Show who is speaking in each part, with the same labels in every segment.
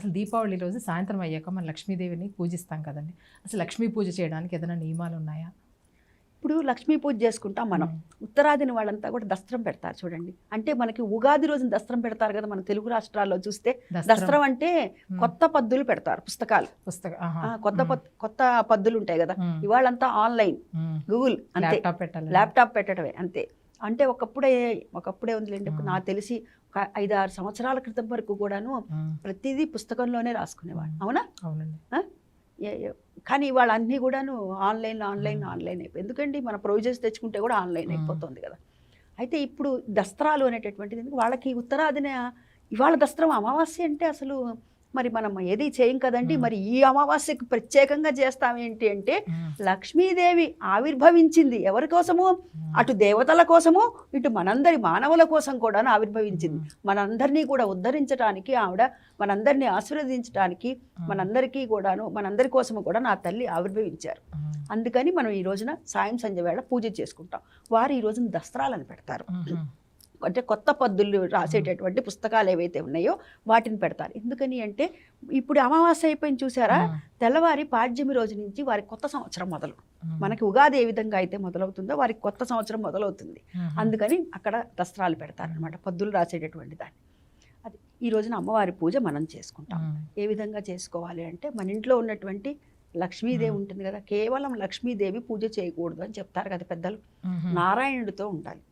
Speaker 1: అసలు దీపావళి రోజు సాయంత్రం అయ్యాక మనం లక్ష్మీదేవిని పూజిస్తాం కదండి. అసలు లక్ష్మీ పూజ చేయడానికి ఏదైనా నియమాలు ఉన్నాయా?
Speaker 2: ఇప్పుడు లక్ష్మీ పూజ చేసుకుంటాం మనం. ఉత్తరాదిని వాళ్ళంతా కూడా దస్త్రం పెడతారు చూడండి. అంటే మనకి ఉగాది రోజున దస్త్రం పెడతారు కదా మన తెలుగు రాష్ట్రాల్లో చూస్తే. దస్త్రం. అంటే కొత్త పద్దులు పెడతారు పుస్తకాలు.
Speaker 1: పుస్తక
Speaker 2: కొత్త కొత్త పద్దులు ఉంటాయి కదా. ఇవాళంతా ఆన్లైన్. గూగుల్ అంతే.
Speaker 1: ల్యాప్టాప్
Speaker 2: పెట్టడమే అంతే. అంటే ఒకప్పుడే ఒకప్పుడే ఉందిలేండి. నాకు తెలిసి ఒక ఐదు ఆరు సంవత్సరాల క్రితం వరకు కూడాను ప్రతిదీ పుస్తకంలోనే రాసుకునేవాడు అవునా?
Speaker 1: అవునండి.
Speaker 2: కానీ ఇవాళ అన్నీ కూడాను ఆన్లైన్ ఆన్లైన్ ఆన్లైన్ అయిపోయి ఎందుకండి మన ప్రొవిజన్స్ తెచ్చుకుంటే కూడా ఆన్లైన్. అయిపోతుంది కదా. అయితే ఇప్పుడు దస్త్రాలు అనేటటువంటిది వాళ్ళకి ఉత్తరాదిన ఇవాళ దస్త్రం అమావాస్య అంటే అసలు మరి మనం ఏది చేయం కదండి. మరి ఈ అమావాస్యకు ప్రత్యేకంగా చేస్తామేంటి అంటే
Speaker 1: ఉమ్,
Speaker 2: లక్ష్మీదేవి ఆవిర్భవించింది ఎవరి కోసము? అటు దేవతల కోసము ఇటు మనందరి మానవుల కోసం కూడా ఆవిర్భవించింది. మనందరినీ కూడా ఉద్ధరించడానికి ఆవిడ మనందరినీ ఆశీర్వదించడానికి మనందరికీ కూడాను మనందరి కోసము కూడా నా తల్లి ఆవిర్భవించారు. అందుకని మనం ఈ రోజున సాయం సంధ్య వేళ పూజ చేసుకుంటాం. వారు ఈ రోజున దస్త్రాలను పెడతారు. అంటే కొత్త పద్దులు రాసేటటువంటి పుస్తకాలు ఏవైతే ఉన్నాయో వాటిని పెడతారు. ఎందుకని అంటే ఇప్పుడు అమావాస్య అయిపోయింది చూసారా? తెల్లవారి పాడ్యమి రోజు నుంచి వారి కొత్త సంవత్సరం మొదలు. మనకి ఉగాది ఏ విధంగా అయితే మొదలవుతుందో వారికి కొత్త సంవత్సరం మొదలవుతుంది. అందుకని అక్కడ దస్త్రాలు పెడతారనమాట పద్దులు రాసేటటువంటి దాన్ని. అది ఈ రోజున అమ్మవారి పూజ మనం చేసుకుంటాం. ఏ విధంగా చేసుకోవాలి అంటే మన ఇంట్లో ఉన్నటువంటి లక్ష్మీదేవి. ఉంటుంది కదా కేవలం లక్ష్మీదేవి పూజ చేయకూడదు అని చెప్తారు కదా పెద్దలు. నారాయణుడితో ఉండాలి.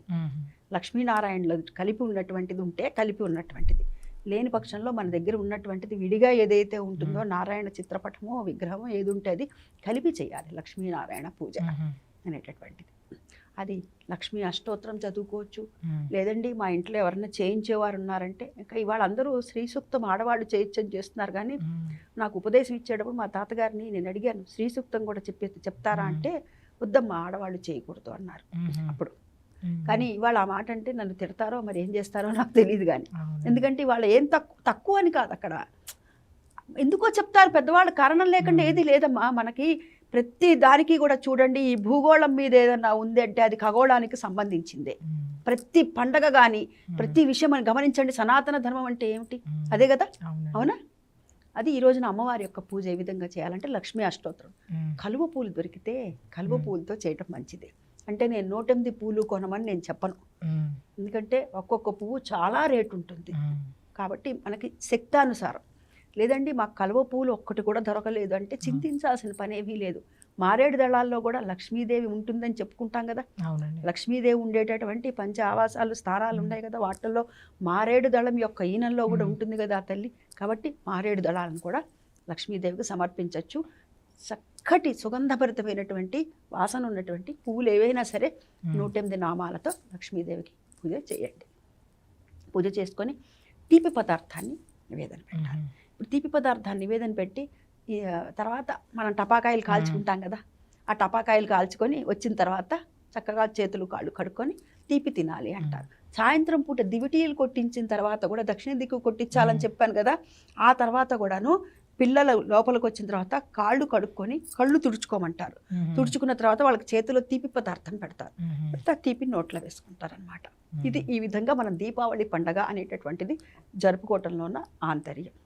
Speaker 2: లక్ష్మీనారాయణులు కలిపి ఉన్నటువంటిది ఉంటే కలిపి ఉన్నటువంటిది. లేని పక్షంలో మన దగ్గర ఉన్నటువంటిది విడిగా ఏదైతే ఉంటుందో నారాయణ చిత్రపటమో విగ్రహమో ఏది ఉంటే అది కలిపి చేయాలి లక్ష్మీనారాయణ పూజ అనేటటువంటిది. అది లక్ష్మీ అష్టోత్తరం చదువుకోవచ్చు. లేదండి మా ఇంట్లో ఎవరైనా చేయించేవారు ఉన్నారంటే ఇంకా ఇవాళ అందరూ శ్రీ సూక్తం ఆడవాళ్ళు చేయించని చేస్తున్నారు కానీ నాకు ఉపదేశం ఇచ్చేటప్పుడు మా తాతగారిని నేను అడిగాను శ్రీ సూక్తం కూడా చెప్పే చెప్తారా. అంటే వద్దమ్మా ఆడవాళ్ళు చేయకూడదు అన్నారు. అప్పుడు కానీ ఇవాళ ఆ మాట అంటే నన్ను తిడతారో మరి ఏం చేస్తారో నాకు తెలియదు కానీ. ఎందుకంటే ఇవాళ ఏం తక్కువ తక్కువ అని కాదు అక్కడ. ఎందుకో చెప్తారు పెద్దవాళ్ళు కారణం లేకుండా. ఏది లేదమ్మా. మనకి ప్రతి దానికి కూడా చూడండి ఈ భూగోళం మీద ఏదన్నా ఉంది అంటే అది ఖగోళానికి సంబంధించిందే. ప్రతి పండగ కానీ ప్రతి విషయం అని గమనించండి. సనాతన ధర్మం అంటే ఏమిటి? అదే కదా. అవునా? అది ఈ రోజున అమ్మవారి యొక్క పూజ ఏ విధంగా చేయాలంటే లక్ష్మీ అష్టోత్తరం.
Speaker 1: కలువ
Speaker 2: పూలు దొరికితే కలువ. పూలతో చేయటం మంచిది. అంటే నేను నూటెనిమిది పూలు కొనమని నేను చెప్పను. ఎందుకంటే ఒక్కొక్క పువ్వు చాలా రేటు ఉంటుంది కాబట్టి మనకి శక్తానుసారం. లేదండి మాకు కలువ పూలు ఒక్కటి కూడా దొరకలేదు. అంటే చింతించాల్సిన పని ఏమీ లేదు. మారేడు దళాల్లో కూడా లక్ష్మీదేవి ఉంటుందని చెప్పుకుంటాం కదా. లక్ష్మీదేవి ఉండేటటువంటి పంచ ఆవాసాలు స్థానాలు ఉన్నాయి కదా. వాటిల్లో మారేడు దళం యొక్క ఈనంలో కూడా. ఉంటుంది కదా తల్లి. కాబట్టి మారేడు దళాలను కూడా లక్ష్మీదేవికి సమర్పించవచ్చు చక్కటి సుగంధభరితమైనటువంటి వాసన ఉన్నటువంటి పువ్వులు ఏవైనా సరే నూటెనిమిది నామాలతో లక్ష్మీదేవికి పూజ చేయండి. పూజ చేసుకొని తీపి పదార్థాన్ని నివేదన పెట్టాలి. ఇప్పుడు తీపి పదార్థాన్ని నివేదన పెట్టి తర్వాత మనం టపాకాయలు కాల్చుకుంటాం కదా ఆ టపాకాయలు కాల్చుకొని వచ్చిన తర్వాత చక్కగా చేతులు కాళ్ళు కడుక్కొని తీపి తినాలి అంటారు. సాయంత్రం పూట దివిటీలు కొట్టించిన తర్వాత కూడా దక్షిణ దిక్కు కొట్టించాలని. చెప్పాను కదా ఆ తర్వాత కూడాను పిల్లలు లోపలికి వచ్చిన తర్వాత కాళ్ళు కడుక్కొని కళ్ళు తుడుచుకోమంటారు. తుడుచుకున్న తర్వాత వాళ్ళకి చేతిలో తీపి పదార్థం పెడతారు. పెడితే తీపి నోట్లో వేసుకుంటారనమాట. ఇది ఈ విధంగా మనం దీపావళి పండగ అనేటటువంటిది జరుపుకోవటంలో ఉన్న ఆంతర్యం.